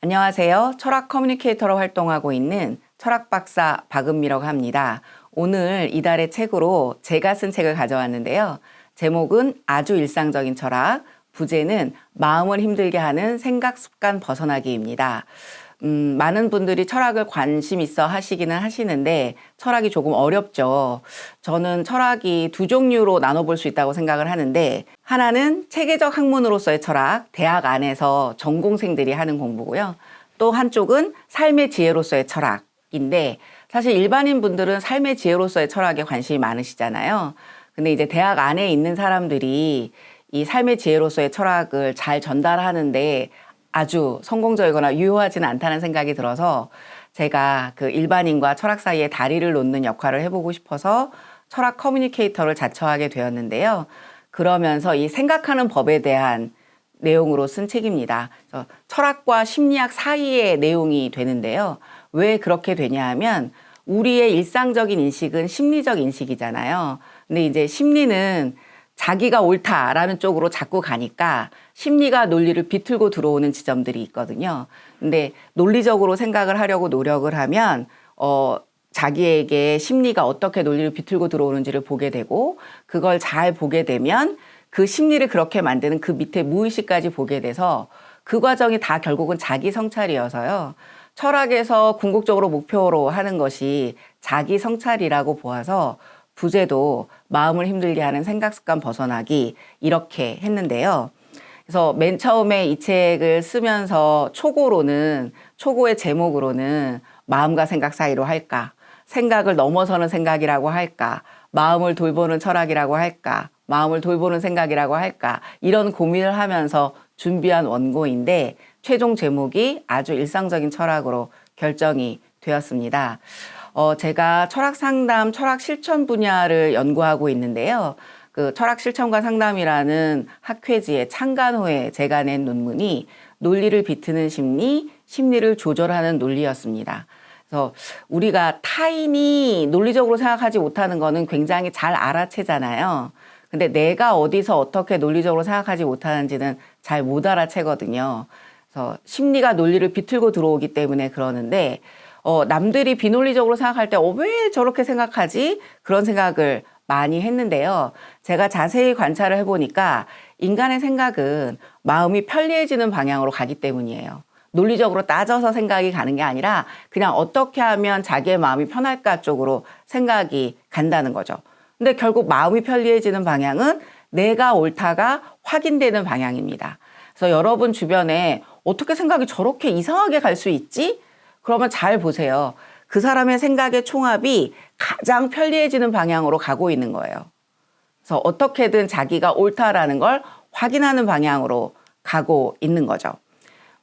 안녕하세요. 철학 커뮤니케이터로 활동하고 있는 철학 박사 박은미라고 합니다. 오늘 이달의 책으로 제가 쓴 책을 가져왔는데요. 제목은 아주 일상적인 철학, 부제는 마음을 힘들게 하는 생각 습관 벗어나기입니다. 음, 많은 분들이 철학을 관심 있어 하시기는 하시는데 철학이 조금 어렵죠. 저는 철학이 두 종류로 나눠볼 수 있다고 생각을 하는데 하나는 체계적 학문으로서의 철학, 대학 안에서 전공생들이 하는 공부고요. 또 한쪽은 삶의 지혜로서의 철학인데 사실 일반인 분들은 삶의 지혜로서의 철학에 관심이 많으시잖아요. 근데 이제 대학 안에 있는 사람들이 이 삶의 지혜로서의 철학을 잘 전달하는데 아주 성공적이거나 유효하지는 않다는 생각이 들어서 제가 그 일반인과 철학 사이에 다리를 놓는 역할을 해보고 싶어서 철학 커뮤니케이터를 자처하게 되었는데요. 그러면서 이 생각하는 법에 대한 내용으로 쓴 책입니다. 철학과 심리학 사이의 내용이 되는데요. 왜 그렇게 되냐 하면 우리의 일상적인 인식은 심리적 인식이잖아요. 근데 이제 심리는 자기가 옳다라는 쪽으로 자꾸 가니까 심리가 논리를 비틀고 들어오는 지점들이 있거든요. 근데 논리적으로 생각을 하려고 노력을 하면 어 자기에게 심리가 어떻게 논리를 비틀고 들어오는지를 보게 되고 그걸 잘 보게 되면 그 심리를 그렇게 만드는 그 밑에 무의식까지 보게 돼서 그 과정이 다 결국은 자기 성찰이어서요. 철학에서 궁극적으로 목표로 하는 것이 자기 성찰이라고 보아서 부제도 마음을 힘들게 하는 생각 습관 벗어나기 이렇게 했는데요. 그래서 맨 처음에 이 책을 쓰면서 초고로는 초고의 제목으로는 마음과 생각 사이로 할까? 생각을 넘어서는 생각이라고 할까? 마음을 돌보는 철학이라고 할까? 마음을 돌보는 생각이라고 할까? 이런 고민을 하면서 준비한 원고인데 최종 제목이 아주 일상적인 철학으로 결정이 되었습니다. 어, 제가 철학 상담, 철학 실천 분야를 연구하고 있는데요. 그 철학 실천과 상담이라는 학회지의 창간호에 제가 낸 논문이 논리를 비트는 심리, 심리를 조절하는 논리였습니다. 그래서 우리가 타인이 논리적으로 생각하지 못하는 거는 굉장히 잘 알아채잖아요. 근데 내가 어디서 어떻게 논리적으로 생각하지 못하는지는 잘 못 알아채거든요. 그래서 심리가 논리를 비틀고 들어오기 때문에 그러는데 어, 남들이 비논리적으로 생각할 때, 어, 왜 저렇게 생각하지? 그런 생각을 많이 했는데요. 제가 자세히 관찰을 해보니까 인간의 생각은 마음이 편리해지는 방향으로 가기 때문이에요. 논리적으로 따져서 생각이 가는 게 아니라 그냥 어떻게 하면 자기의 마음이 편할까 쪽으로 생각이 간다는 거죠. 근데 결국 마음이 편리해지는 방향은 내가 옳다가 확인되는 방향입니다. 그래서 여러분 주변에 어떻게 생각이 저렇게 이상하게 갈 수 있지? 그러면 잘 보세요. 그 사람의 생각의 총합이 가장 편리해지는 방향으로 가고 있는 거예요. 그래서 어떻게든 자기가 옳다라는 걸 확인하는 방향으로 가고 있는 거죠.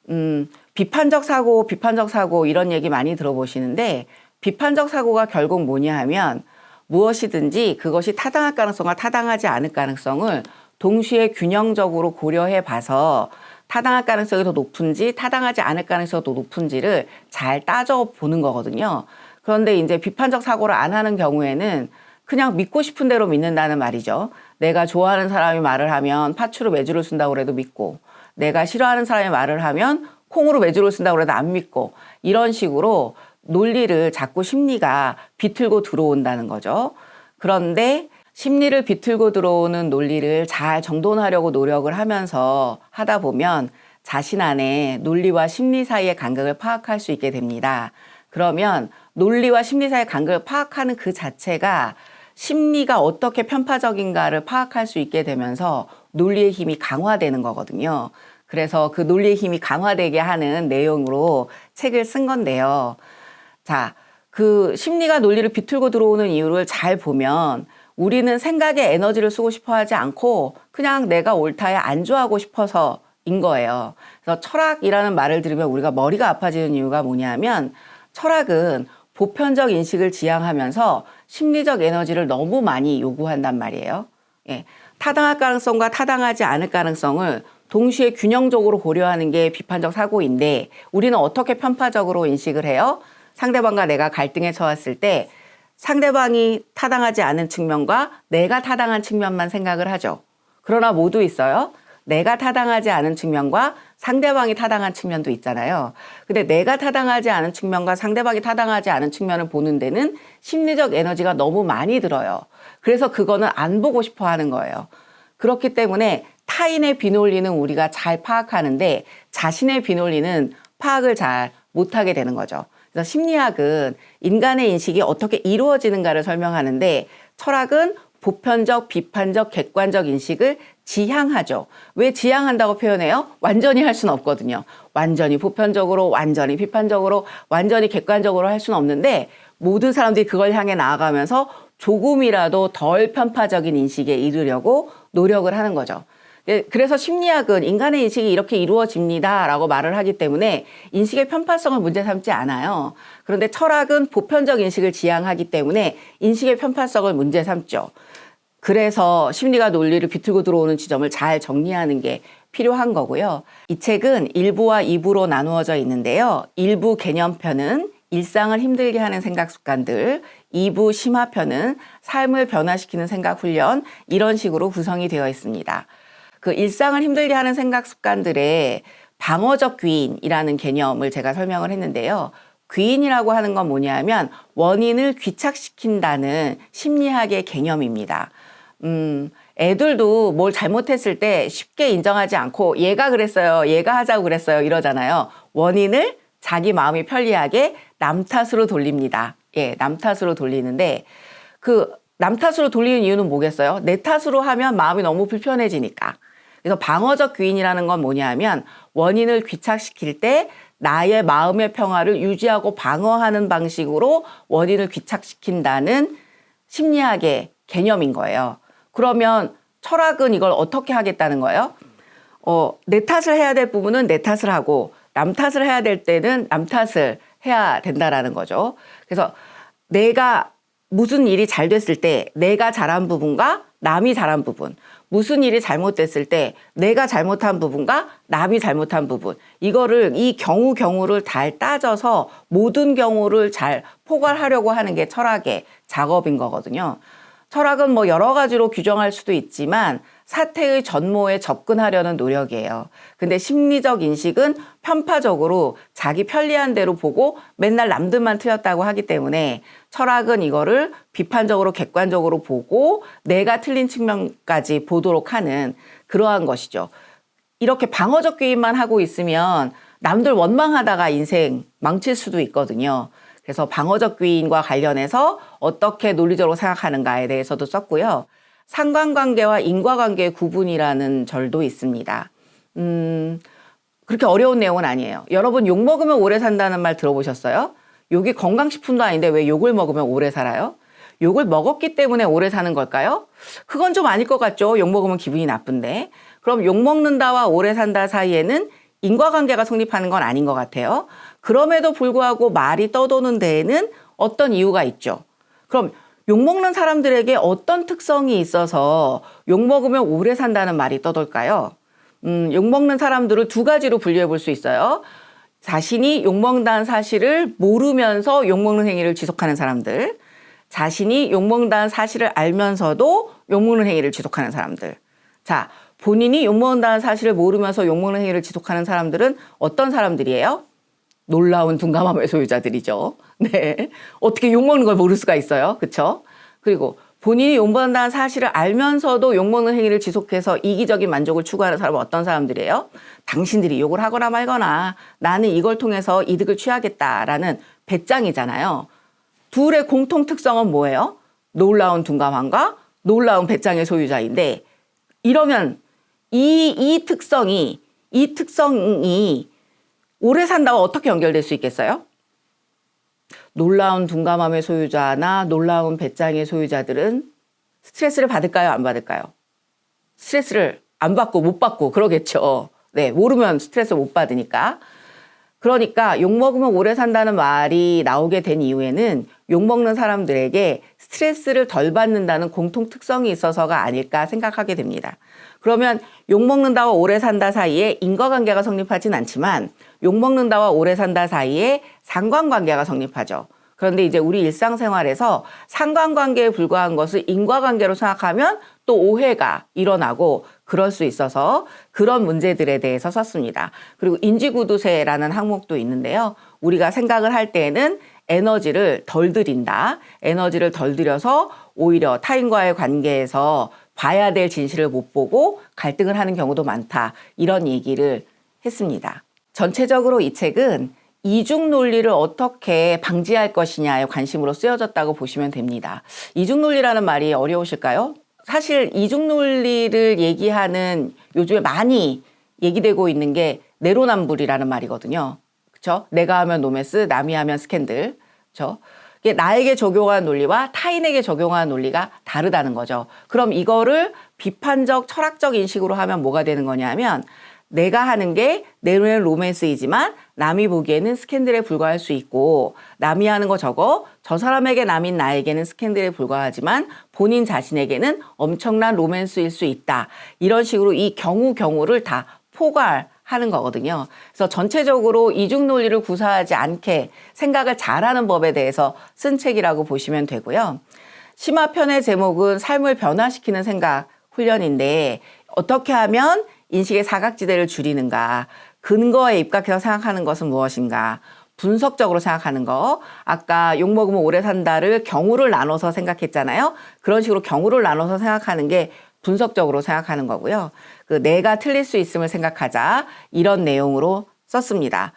음, 비판적 사고, 비판적 사고 이런 얘기 많이 들어보시는데 비판적 사고가 결국 뭐냐 하면 무엇이든지 그것이 타당할 가능성과 타당하지 않을 가능성을 동시에 균형적으로 고려해 봐서 타당할 가능성이 더 높은지 타당하지 않을 가능성이 더 높은지를 잘 따져 보는 거거든요. 그런데 이제 비판적 사고를 안 하는 경우에는 그냥 믿고 싶은 대로 믿는다는 말이죠. 내가 좋아하는 사람이 말을 하면 파추로 매주를 쓴다고 그래도 믿고 내가 싫어하는 사람이 말을 하면 콩으로 매주를 쓴다고 그래도 안 믿고 이런 식으로 논리를 자꾸 심리가 비틀고 들어온다는 거죠. 그런데 심리를 비틀고 들어오는 논리를 잘 정돈하려고 노력을 하면서 하다 보면 자신 안에 논리와 심리 사이의 간극을 파악할 수 있게 됩니다. 그러면 논리와 심리 사이의 간극을 파악하는 그 자체가 심리가 어떻게 편파적인가를 파악할 수 있게 되면서 논리의 힘이 강화되는 거거든요. 그래서 그 논리의 힘이 강화되게 하는 내용으로 책을 쓴 건데요. 자, 그 심리가 논리를 비틀고 들어오는 이유를 잘 보면 우리는 생각에 에너지를 쓰고 싶어 하지 않고 그냥 내가 옳다에 안주하고 싶어서 인 거예요. 그래서 철학이라는 말을 들으면 우리가 머리가 아파지는 이유가 뭐냐면 철학은 보편적 인식을 지향하면서 심리적 에너지를 너무 많이 요구한단 말이에요. 예. 타당할 가능성과 타당하지 않을 가능성을 동시에 균형적으로 고려하는 게 비판적 사고인데 우리는 어떻게 편파적으로 인식을 해요? 상대방과 내가 갈등에 처했을 때 상대방이 타당하지 않은 측면과 내가 타당한 측면만 생각을 하죠. 그러나 모두 있어요. 내가 타당하지 않은 측면과 상대방이 타당한 측면도 있잖아요. 근데 내가 타당하지 않은 측면과 상대방이 타당하지 않은 측면을 보는 데는 심리적 에너지가 너무 많이 들어요. 그래서 그거는 안 보고 싶어 하는 거예요. 그렇기 때문에 타인의 비논리는 우리가 잘 파악하는데 자신의 비논리는 파악을 잘 못하게 되는 거죠. 그래서 심리학은 인간의 인식이 어떻게 이루어지는가를 설명하는데 철학은 보편적, 비판적, 객관적 인식을 지향하죠. 왜 지향한다고 표현해요? 완전히 할 수는 없거든요. 완전히 보편적으로, 완전히 비판적으로, 완전히 객관적으로 할 수는 없는데 모든 사람들이 그걸 향해 나아가면서 조금이라도 덜 편파적인 인식에 이르려고 노력을 하는 거죠. 예, 그래서 심리학은 인간의 인식이 이렇게 이루어집니다라고 말을 하기 때문에 인식의 편파성을 문제 삼지 않아요. 그런데 철학은 보편적 인식을 지향하기 때문에 인식의 편파성을 문제 삼죠. 그래서 심리가 논리를 비틀고 들어오는 지점을 잘 정리하는 게 필요한 거고요. 이 책은 1부와 2부로 나누어져 있는데요. 1부 개념편은 일상을 힘들게 하는 생각 습관들, 2부 심화편은 삶을 변화시키는 생각 훈련, 이런 식으로 구성이 되어 있습니다. 그 일상을 힘들게 하는 생각 습관들의 방어적 귀인이라는 개념을 제가 설명을 했는데요. 귀인이라고 하는 건 뭐냐면 원인을 귀착시킨다는 심리학의 개념입니다. 음, 애들도 뭘 잘못했을 때 쉽게 인정하지 않고 얘가 그랬어요. 얘가 하자고 그랬어요. 이러잖아요. 원인을 자기 마음이 편리하게 남 탓으로 돌립니다. 예, 남 탓으로 돌리는데 그 남 탓으로 돌리는 이유는 뭐겠어요? 내 탓으로 하면 마음이 너무 불편해지니까. 그래서 방어적 귀인이라는 건 뭐냐면 원인을 귀착시킬 때 나의 마음의 평화를 유지하고 방어하는 방식으로 원인을 귀착시킨다는 심리학의 개념인 거예요. 그러면 철학은 이걸 어떻게 하겠다는 거예요? 어, 내 탓을 해야 될 부분은 내 탓을 하고 남 탓을 해야 될 때는 남 탓을 해야 된다라는 거죠. 그래서 내가 무슨 일이 잘 됐을 때 내가 잘한 부분과 남이 잘한 부분, 무슨 일이 잘못됐을 때 내가 잘못한 부분과 남이 잘못한 부분, 이거를 이 경우 경우를 잘 따져서 모든 경우를 잘 포괄하려고 하는 게 철학의 작업인 거거든요. 철학은 뭐 여러 가지로 규정할 수도 있지만 사태의 전모에 접근하려는 노력이에요. 근데 심리적 인식은 편파적으로 자기 편리한 대로 보고 맨날 남들만 틀렸다고 하기 때문에 철학은 이거를 비판적으로 객관적으로 보고 내가 틀린 측면까지 보도록 하는 그러한 것이죠. 이렇게 방어적 개입만 하고 있으면 남들 원망하다가 인생 망칠 수도 있거든요. 그래서 방어적 귀인과 관련해서 어떻게 논리적으로 생각하는가에 대해서도 썼고요. 상관관계와 인과관계의 구분이라는 절도 있습니다. 음, 그렇게 어려운 내용은 아니에요. 여러분 욕 먹으면 오래 산다는 말 들어보셨어요? 욕이 건강식품도 아닌데 왜 욕을 먹으면 오래 살아요? 욕을 먹었기 때문에 오래 사는 걸까요? 그건 좀 아닐 것 같죠. 욕 먹으면 기분이 나쁜데. 그럼 욕 먹는다와 오래 산다 사이에는 인과관계가 성립하는 건 아닌 것 같아요. 그럼에도 불구하고 말이 떠도는 데에는 어떤 이유가 있죠. 그럼 욕먹는 사람들에게 어떤 특성이 있어서 욕먹으면 오래 산다는 말이 떠돌까요? 음, 욕먹는 사람들을 두 가지로 분류해 볼 수 있어요. 자신이 욕먹는다는 사실을 모르면서 욕먹는 행위를 지속하는 사람들. 자신이 욕먹는다는 사실을 알면서도 욕먹는 행위를 지속하는 사람들. 자, 본인이 욕먹는다는 사실을 모르면서 욕먹는 행위를 지속하는 사람들은 어떤 사람들이에요? 놀라운 둔감함의 소유자들이죠. 네. 어떻게 욕먹는 걸 모를 수가 있어요. 그쵸? 그리고 본인이 욕먹는다는 사실을 알면서도 욕먹는 행위를 지속해서 이기적인 만족을 추구하는 사람은 어떤 사람들이에요? 당신들이 욕을 하거나 말거나 나는 이걸 통해서 이득을 취하겠다라는 배짱이잖아요. 둘의 공통 특성은 뭐예요? 놀라운 둔감함과 놀라운 배짱의 소유자인데 이러면 이, 이 특성이, 이 특성이 오래 산다고 어떻게 연결될 수 있겠어요? 놀라운 둔감함의 소유자나 놀라운 배짱의 소유자들은 스트레스를 받을까요? 안 받을까요? 스트레스를 안 받고 못 받고 그러겠죠. 네, 모르면 스트레스 못 받으니까. 그러니까 욕먹으면 오래 산다는 말이 나오게 된 이유에는 욕먹는 사람들에게 스트레스를 덜 받는다는 공통 특성이 있어서가 아닐까 생각하게 됩니다. 그러면 욕먹는다와 오래 산다 사이에 인과관계가 성립하진 않지만 욕먹는다와 오래 산다 사이에 상관관계가 성립하죠. 그런데 이제 우리 일상생활에서 상관관계에 불과한 것을 인과관계로 생각하면 또 오해가 일어나고 그럴 수 있어서 그런 문제들에 대해서 썼습니다. 그리고 인지구두쇠라는 항목도 있는데요. 우리가 생각을 할 때에는 에너지를 덜 들인다. 에너지를 덜 들여서 오히려 타인과의 관계에서 봐야 될 진실을 못 보고 갈등을 하는 경우도 많다. 이런 얘기를 했습니다. 전체적으로 이 책은 이중 논리를 어떻게 방지할 것이냐에 관심으로 쓰여졌다고 보시면 됩니다. 이중 논리라는 말이 어려우실까요? 사실 이중 논리를 얘기하는 요즘에 많이 얘기되고 있는 게 내로남불이라는 말이거든요. 그렇죠? 내가 하면 노메스, 남이 하면 스캔들. 그렇죠? 이게 나에게 적용하는 논리와 타인에게 적용하는 논리가 다르다는 거죠. 그럼 이거를 비판적 철학적 인식으로 하면 뭐가 되는 거냐면 내가 하는 게내 눈에는 로맨스이지만 남이 보기에는 스캔들에 불과할 수 있고 남이 하는 거 저거 저 사람에게 남인 나에게는 스캔들에 불과하지만 본인 자신에게는 엄청난 로맨스일 수 있다. 이런 식으로 이 경우 경우를 다 포괄 하는 거거든요. 그래서 전체적으로 이중 논리를 구사하지 않게 생각을 잘하는 법에 대해서 쓴 책이라고 보시면 되고요. 심화편의 제목은 삶을 변화시키는 생각 훈련인데 어떻게 하면 인식의 사각지대를 줄이는가, 근거에 입각해서 생각하는 것은 무엇인가, 분석적으로 생각하는 거. 아까 욕 먹으면 오래 산다를 경우를 나눠서 생각했잖아요. 그런 식으로 경우를 나눠서 생각하는 게 분석적으로 생각하는 거고요. 그 내가 틀릴 수 있음을 생각하자. 이런 내용으로 썼습니다.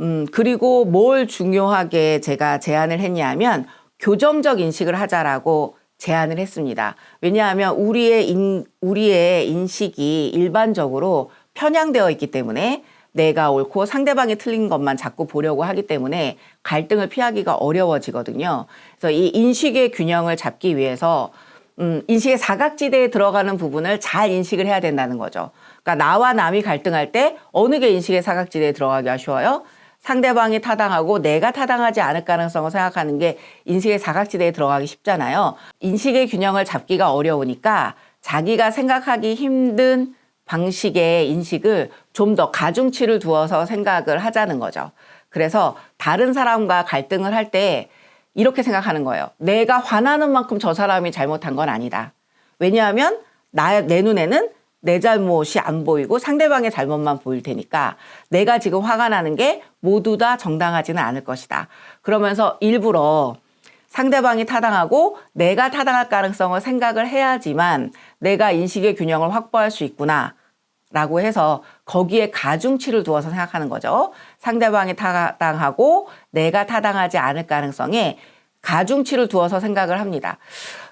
음, 그리고 뭘 중요하게 제가 제안을 했냐면 교정적 인식을 하자라고 제안을 했습니다. 왜냐하면 우리의 인, 우리의 인식이 일반적으로 편향되어 있기 때문에 내가 옳고 상대방이 틀린 것만 자꾸 보려고 하기 때문에 갈등을 피하기가 어려워지거든요. 그래서 이 인식의 균형을 잡기 위해서 음, 인식의 사각지대에 들어가는 부분을 잘 인식을 해야 된다는 거죠. 그러니까 나와 남이 갈등할 때 어느 게 인식의 사각지대에 들어가기가 쉬워요? 상대방이 타당하고 내가 타당하지 않을 가능성을 생각하는 게 인식의 사각지대에 들어가기 쉽잖아요. 인식의 균형을 잡기가 어려우니까 자기가 생각하기 힘든 방식의 인식을 좀 더 가중치를 두어서 생각을 하자는 거죠. 그래서 다른 사람과 갈등을 할 때 이렇게 생각하는 거예요. 내가 화나는 만큼 저 사람이 잘못한 건 아니다. 왜냐하면 나, 내 눈에는 내 잘못이 안 보이고 상대방의 잘못만 보일 테니까 내가 지금 화가 나는 게 모두 다 정당하지는 않을 것이다. 그러면서 일부러 상대방이 타당하고 내가 타당할 가능성을 생각을 해야지만 내가 인식의 균형을 확보할 수 있구나. 라고 해서 거기에 가중치를 두어서 생각하는 거죠. 상대방이 타당하고 내가 타당하지 않을 가능성에 가중치를 두어서 생각을 합니다.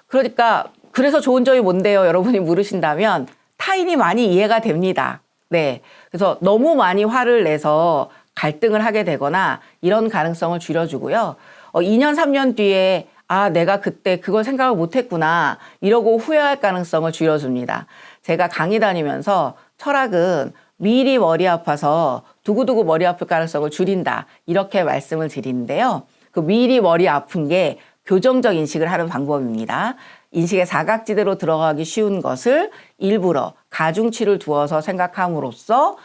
그러니까 그래서 좋은 점이 뭔데요? 여러분이 물으신다면 타인이 많이 이해가 됩니다. 네. 그래서 너무 많이 화를 내서 갈등을 하게 되거나 이런 가능성을 줄여주고요. 어, 2년, 3년 뒤에 아, 내가 그때 그걸 생각을 못 했구나. 이러고 후회할 가능성을 줄여줍니다. 제가 강의 다니면서 철학은 미리 머리 아파서 두고두고 머리 아플 가능성을 줄인다. 이렇게 말씀을 드리는데요. 그 미리 머리 아픈 게 교정적 인식을 하는 방법입니다. 인식의 사각지대로 들어가기 쉬운 것을 일부러 가중치를 두어서 생각함으로써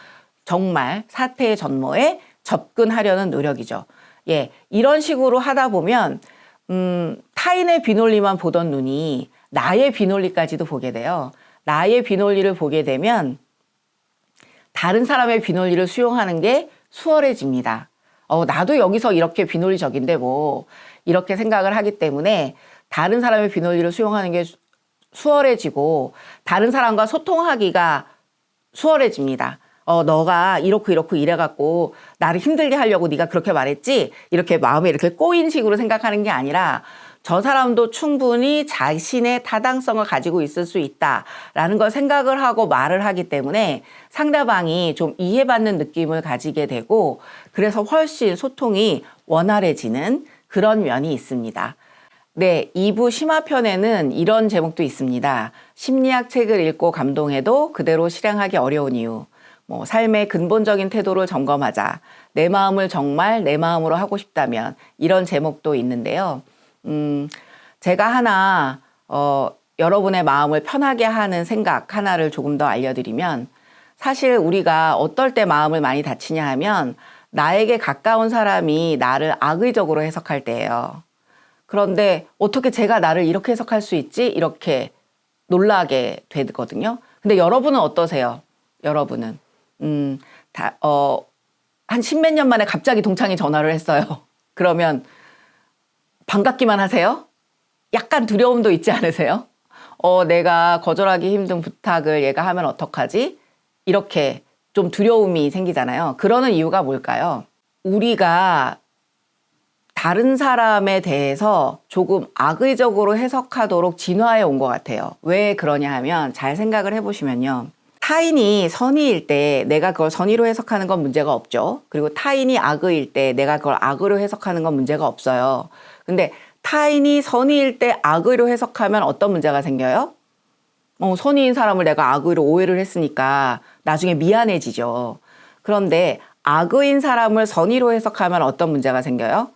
정말 사태의 전모에 접근하려는 노력이죠. 예, 이런 식으로 하다 보면 음, 타인의 비논리만 보던 눈이 나의 비논리까지도 보게 돼요. 나의 비논리를 보게 되면 다른 사람의 비논리를 수용하는 게 수월해집니다. 어, 나도 여기서 이렇게 비논리적인데 뭐 이렇게 생각을 하기 때문에 다른 사람의 비논리를 수용하는 게 수월해지고 다른 사람과 소통하기가 수월해집니다. 어, 너가 이렇고 이렇고 이래갖고 나를 힘들게 하려고 네가 그렇게 말했지? 이렇게 마음에 이렇게 꼬인 식으로 생각하는 게 아니라 저 사람도 충분히 자신의 타당성을 가지고 있을 수 있다라는 걸 생각을 하고 말을 하기 때문에 상대방이 좀 이해받는 느낌을 가지게 되고 그래서 훨씬 소통이 원활해지는 그런 면이 있습니다. 네, 2부 심화편에는 이런 제목도 있습니다. 심리학 책을 읽고 감동해도 그대로 실행하기 어려운 이유. 뭐, 삶의 근본적인 태도를 점검하자. 내 마음을 정말 내 마음으로 하고 싶다면. 이런 제목도 있는데요. 음, 제가 하나, 어, 여러분의 마음을 편하게 하는 생각 하나를 조금 더 알려드리면, 사실 우리가 어떨 때 마음을 많이 다치냐 하면, 나에게 가까운 사람이 나를 악의적으로 해석할 때예요. 그런데 어떻게 제가 나를 이렇게 해석할 수 있지? 이렇게 놀라게 되거든요. 근데 여러분은 어떠세요? 여러분은 음, 다, 어, 한 십몇 년 만에 갑자기 동창이 전화를 했어요. 그러면 반갑기만 하세요? 약간 두려움도 있지 않으세요? 어, 내가 거절하기 힘든 부탁을 얘가 하면 어떡하지? 이렇게 좀 두려움이 생기잖아요. 그러는 이유가 뭘까요? 우리가 다른 사람에 대해서 조금 악의적으로 해석하도록 진화해 온 것 같아요. 왜 그러냐 하면 잘 생각을 해보시면요. 타인이 선의일 때 내가 그걸 선의로 해석하는 건 문제가 없죠. 그리고 타인이 악의일 때 내가 그걸 악의로 해석하는 건 문제가 없어요. 근데 타인이 선의일 때 악의로 해석하면 어떤 문제가 생겨요? 어, 선의인 사람을 내가 악의로 오해를 했으니까 나중에 미안해지죠. 그런데 악의인 사람을 선의로 해석하면 어떤 문제가 생겨요?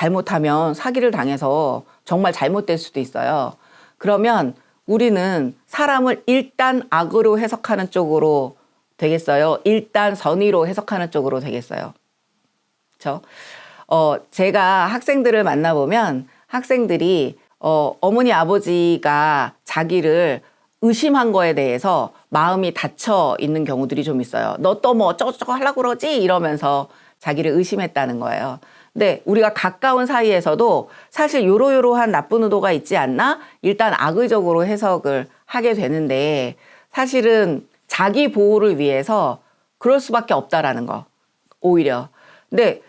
잘못하면 사기를 당해서 정말 잘못될 수도 있어요. 그러면 우리는 사람을 일단 악으로 해석하는 쪽으로 되겠어요. 일단 선의로 해석하는 쪽으로 되겠어요. 그렇죠? 어, 제가 학생들을 만나보면 학생들이 어, 어머니 아버지가 자기를 의심한 거에 대해서 마음이 닫혀 있는 경우들이 좀 있어요. 너 또 뭐 어쩌고저쩌고 하려고 그러지? 이러면서 자기를 의심했다는 거예요. 근데 우리가 가까운 사이에서도 사실 요로요로한 나쁜 의도가 있지 않나? 일단 악의적으로 해석을 하게 되는데 사실은 자기 보호를 위해서 그럴 수밖에 없다라는 거. 오히려. 근데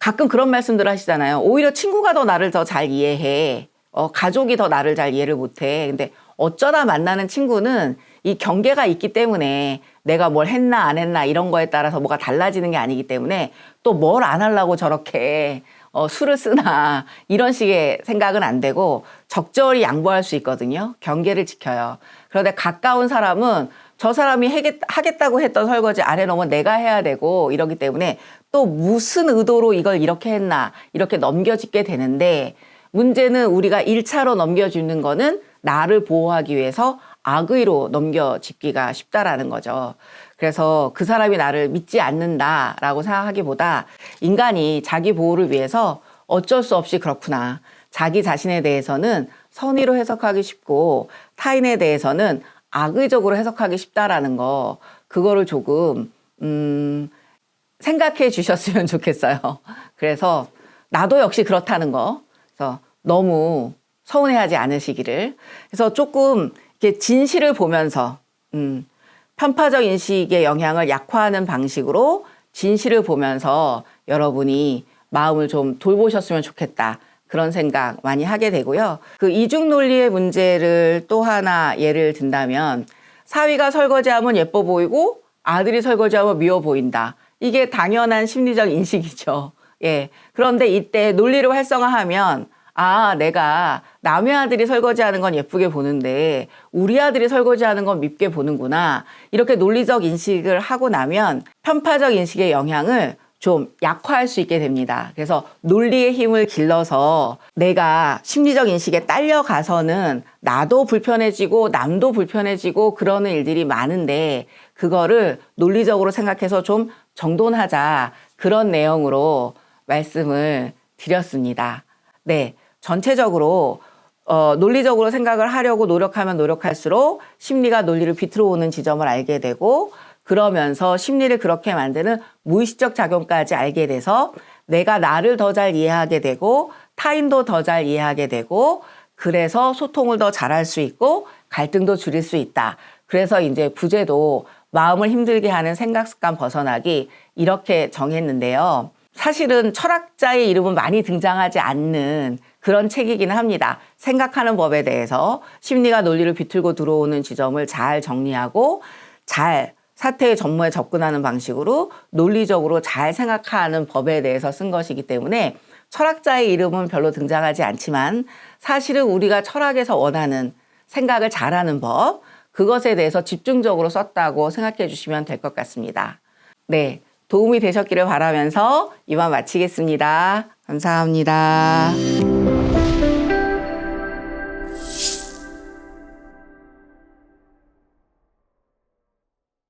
가끔 그런 말씀들 하시잖아요. 오히려 친구가 더 나를 더 잘 이해해. 어, 가족이 더 나를 잘 이해를 못해. 근데 어쩌다 만나는 친구는 이 경계가 있기 때문에 내가 뭘 했나 안 했나 이런 거에 따라서 뭐가 달라지는 게 아니기 때문에 또 뭘 안 하려고 저렇게 어, 술을 쓰나 이런 식의 생각은 안 되고 적절히 양보할 수 있거든요. 경계를 지켜요. 그런데 가까운 사람은 저 사람이 해겠, 하겠다 고 했던 설거지 안 해놓으면 내가 해야 되고 이러기 때문에 또 무슨 의도로 이걸 이렇게 했나 이렇게 넘겨짓게 되는데 문제는 우리가 일차로 넘겨주는 거는 나를 보호하기 위해서 악의로 넘겨짚기가 쉽다라는 거죠. 그래서 그 사람이 나를 믿지 않는다라고 생각하기보다 인간이 자기 보호를 위해서 어쩔 수 없이 그렇구나. 자기 자신에 대해서는 선의로 해석하기 쉽고 타인에 대해서는 악의적으로 해석하기 쉽다라는 거 그거를 조금 음 생각해 주셨으면 좋겠어요. 그래서 나도 역시 그렇다는 거. 그래서 너무 서운해하지 않으시기를. 그래서 조금 이렇게 진실을 보면서 음, 편파적 인식의 영향을 약화하는 방식으로 진실을 보면서 여러분이 마음을 좀 돌보셨으면 좋겠다. 그런 생각 많이 하게 되고요. 그 이중 논리의 문제를 또 하나 예를 든다면 사위가 설거지하면 예뻐 보이고 아들이 설거지하면 미워 보인다. 이게 당연한 심리적 인식이죠. 예. 그런데 이때 논리를 활성화하면 아, 내가 남의 아들이 설거지하는 건 예쁘게 보는데 우리 아들이 설거지하는 건 밉게 보는구나. 이렇게 논리적 인식을 하고 나면 편파적 인식의 영향을 좀 약화할 수 있게 됩니다. 그래서 논리의 힘을 길러서 내가 심리적 인식에 딸려가서는 나도 불편해지고 남도 불편해지고 그러는 일들이 많은데 그거를 논리적으로 생각해서 좀 정돈하자. 그런 내용으로 말씀을 드렸습니다. 네. 전체적으로 어, 논리적으로 생각을 하려고 노력하면 노력할수록 심리가 논리를 비틀어 오는 지점을 알게 되고 그러면서 심리를 그렇게 만드는 무의식적 작용까지 알게 돼서 내가 나를 더 잘 이해하게 되고 타인도 더 잘 이해하게 되고 그래서 소통을 더 잘할 수 있고 갈등도 줄일 수 있다. 그래서 이제 부제도 마음을 힘들게 하는 생각 습관 벗어나기 이렇게 정했는데요. 사실은 철학자의 이름은 많이 등장하지 않는 그런 책이기는 합니다. 생각하는 법에 대해서 심리가 논리를 비틀고 들어오는 지점을 잘 정리하고 잘 사태의 전모에 접근하는 방식으로 논리적으로 잘 생각하는 법에 대해서 쓴 것이기 때문에 철학자의 이름은 별로 등장하지 않지만 사실은 우리가 철학에서 원하는 생각을 잘하는 법, 그것에 대해서 집중적으로 썼다고 생각해 주시면 될 것 같습니다. 네. 도움이 되셨기를 바라면서 이만 마치겠습니다. 감사합니다.